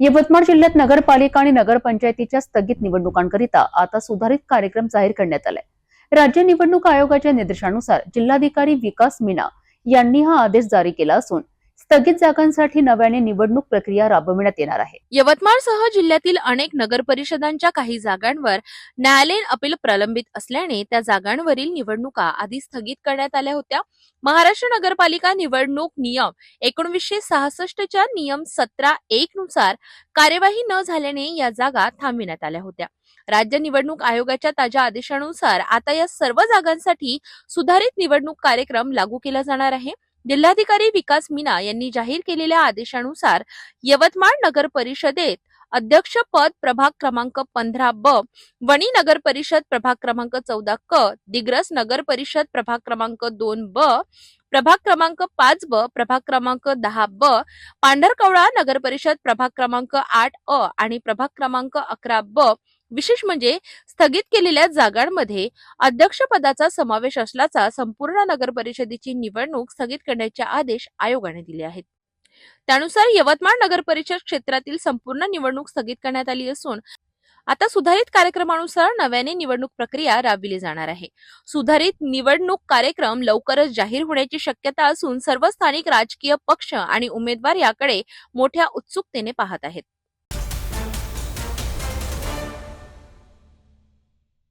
यवतमाळ जिल्ह्यात नगरपालिका आणि नगरपंचायतीच्या स्थगित निवडणुकांकरिता आता सुधारित कार्यक्रम जाहीर करण्यात आलाय. राज्य निवडणूक आयोगाच्या निर्देशानुसार जिल्हाधिकारी विकास मीना यांनी हा आदेश जारी केला असून स्थगित जागांसाठी नव्याने निवडणूक प्रक्रिया राबविण्यात येणार आहे. यवतमाळसह जिल्ह्यातील अनेक नगर परिषदांच्या काही जागांवर न्यायालयीन अपील प्रलंबित असल्याने त्या जागांवरील निवडणुका आधी स्थगित करण्यात आल्या होत्या. महाराष्ट्र नगरपालिका निवडणूक नियम एकोणीसशे सहासष्टच्या नियम सतरा एक नुसार कार्यवाही न झाल्याने या जागा थांबविण्यात आल्या होत्या. राज्य निवडणूक आयोगाच्या ताज्या आदेशानुसार आता या सर्व जागांसाठी सुधारित निवडणूक कार्यक्रम लागू केला जाणार आहे. जिल्हाधिकारी विकास मीना यांनी जाहीर केलेल्या आदेशानुसार यवतमाळ नगर परिषदेत अध्यक्ष पद प्रभाग क्रमांक पंधरा ब वणी नगर परिषद प्रभाग क्रमांक चौदा क दिग्रस नगर परिषद प्रभाग क्रमांक दोन ब प्रभाग क्रमांक पाच ब प्रभाग क्रमांक दहा ब पांढरकवळा नगर परिषद प्रभाग क्रमांक आठ अ आणि प्रभाग क्रमांक अकरा ब विशेष म्हणजे स्थगित केलेल्या जागांमध्ये अध्यक्षपदाचा समावेश असल्याचा संपूर्ण नगर परिषदेची निवडणूक स्थगित करण्याचे आदेश आयोगाने दिले आहेत. त्यानुसार यवतमाळ नगर परिषद क्षेत्रातील संपूर्ण निवडणूक स्थगित करण्यात आली असून आता सुधारित कार्यक्रमानुसार नव्याने निवडणूक प्रक्रिया राबविली जाणार आहे. सुधारित निवडणूक कार्यक्रम लवकरच जाहीर होण्याची शक्यता असून सर्व स्थानिक राजकीय पक्ष आणि उमेदवार याकडे मोठ्या उत्सुकतेने पाहत आहेत.